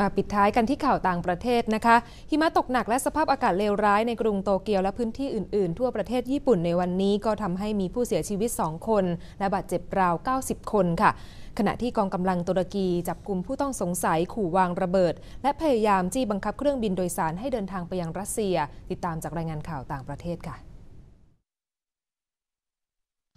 มาปิดท้ายกันที่ข่าวต่างประเทศนะคะ หิมะตกหนักและสภาพอากาศเลวร้ายในกรุงโตเกียวและพื้นที่อื่นๆ ทั่วประเทศญี่ปุ่นในวันนี้ก็ทำให้มีผู้เสียชีวิต 2 คน และบาดเจ็บราว 90 คนค่ะ ขณะที่กองกำลังตุรกีจับกลุ่มผู้ต้องสงสัยขู่วางระเบิด และพยายามจี้บังคับเครื่องบินโดยสารให้เดินทางไปยังรัสเซีย ติดตามจากรายงานข่าวต่างประเทศค่ะ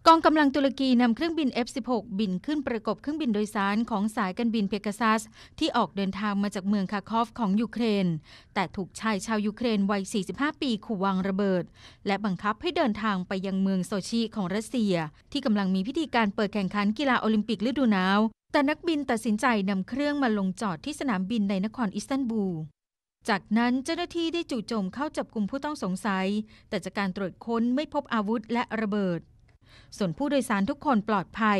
กองกำลังตุรกีนำเครื่องบิน F-16 บินขึ้นประกบเครื่องบินโดยสารของสายการบินเพกาซัส ที่ออกเดินทางมาจากเมืองคาคอฟของยูเครน แต่ถูกชายชาวยูเครนวัย 45 ปีขู่วางระเบิด และบังคับให้เดินทางไปยังเมืองโซชีของรัสเซีย ที่กำลังมีพิธีการเปิดแข่งขันกีฬาโอลิมปิกฤดูหนาว แต่นักบินตัดสินใจนำเครื่องมาลงจอดที่สนามบินในนครอิสตันบูลจากนั้นเจ้าหน้าที่ได้จู่โจมเข้าจับกลุ่มผู้ต้องสงสัย แต่จากการตรวจค้นไม่พบอาวุธและระเบิด ส่วนผู้โดยสารทุกคนปลอดภัย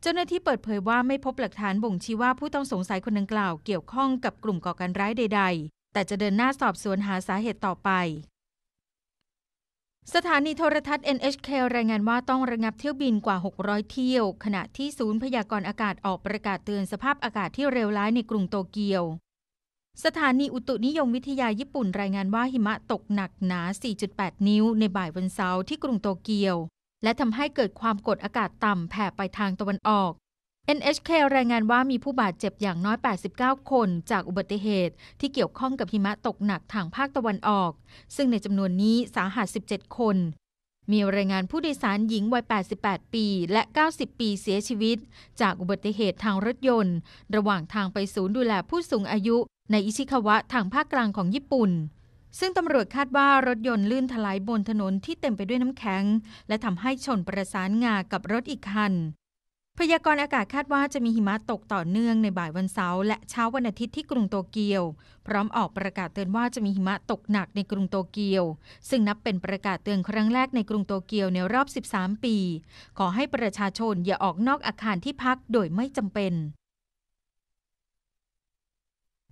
เจ้าหน้าที่เปิดเผยว่าไม่พบหลักฐานบ่งชี้ว่าผู้ต้องสงสัยคนดังกล่าวเกี่ยวข้องกับกลุ่มก่อการร้ายใด ๆ แต่จะเดินหน้าสอบสวนหาสาเหตุต่อไปสถานีโทรทัศน์ NHK รายงานว่าต้องระงับเที่ยวบินกว่า 600 เที่ยว ขณะที่ศูนย์พยากรณ์อากาศออกประกาศเตือนสภาพอากาศที่เร็วร้ายในกรุงโตเกียว สถานีอุตุนิยมวิทยาญี่ปุ่นรายงานว่าหิมะตกหนักหนา 4.8 นิ้วในบ่ายวันเสาร์ที่กรุงโตเกียว และทำให้เกิดความกดอากาศต่ำแผ่ไปทางตะวันออก NHK รายงานว่ามีผู้บาดเจ็บอย่างน้อย 89 คนจากอุบัติเหตุที่เกี่ยวข้องกับหิมะตกหนักทางภาคตะวันออก ซึ่งในจำนวนนี้สาหัส 17 คน มีรายงานผู้โดยสารหญิงวัย 88 ปีและ 90 ปีเสียชีวิต จากอุบัติเหตุทางรถยนต์ ระหว่างทางไปศูนย์ดูแลผู้สูงอายุในอิชิคาวะทางภาคกลางของญี่ปุ่น ซึ่งตำรวจคาดว่ารถยนต์ลื่นถลายบนถนนที่เต็มไปด้วยน้ำแข็ง และทำให้ชนประสานงากับรถอีกคัน พยากรณ์อากาศคาดว่าจะมีหิมะตกต่อเนื่องในบ่ายวันเสาร์และเช้าวันอาทิตย์ที่กรุงโตเกียว พร้อมออกประกาศเตือนว่าจะมีหิมะตกหนักในกรุงโตเกียว ซึ่งนับเป็นประกาศเตือนครั้งแรกในกรุงโตเกียวในรอบ 13 ปี ขอให้ประชาชนอย่าออกนอกอาคารที่พักโดยไม่จำเป็น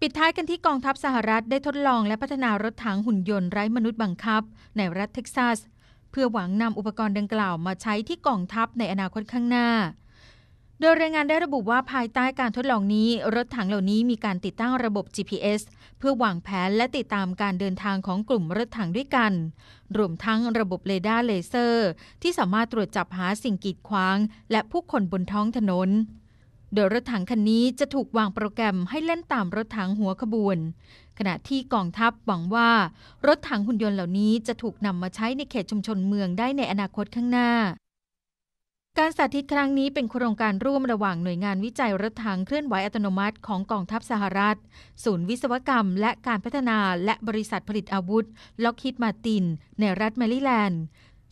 ปิดท้ายกันที่กองทัพสหรัฐได้ทดลองและพัฒนารถถังหุ่นยนต์ไร้มนุษย์บังคับ ในรัฐเท็กซัส เพื่อหวังนำอุปกรณ์ดังกล่าวมาใช้ที่กองทัพในอนาคตข้างหน้า โดยรายงานได้ระบุว่าภายใต้การทดลองนี้ รถถังเหล่านี้มีการติดตั้งระบบ GPS เพื่อวางแผนและติดตามการเดินทางของกลุ่มรถถังด้วยกัน รวมทั้งระบบเรดาร์เลเซอร์ ที่สามารถตรวจจับหาสิ่งกีดขวาง และผู้คนบนท้องถนน โดยรถถังคันนี้จะถูกวางโปรแกรมให้เล่นตามรถถังหัวขบวน ขณะที่กองทัพหวังว่า รถถังหุ่นยนต์เหล่านี้จะถูกนำมาใช้ในเขตชุมชนเมืองได้ในอนาคตข้างหน้า การสาธิตครั้งนี้เป็นโครงการร่วมระหว่างหน่วยงานวิจัยรถถังเคลื่อนไหวอัตโนมัติของกองทัพสหรัฐ ศูนย์วิศวกรรม และการพัฒนาและบริษัทผลิตอาวุธล็อกฮิดมาติน ในรัฐแมริแลนด์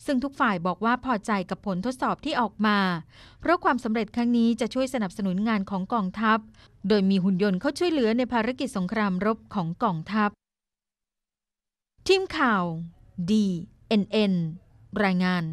ซึ่งทุกฝ่ายบอกว่าพอใจกับผลทดสอบที่ออกมา เพราะความสำเร็จครั้งนี้จะช่วยสนับสนุนงานของกองทัพ โดยมีหุ่นยนต์เข้าช่วยเหลือในภารกิจสงครามรบของกองทัพ ทีมข่าว DNN รายงาน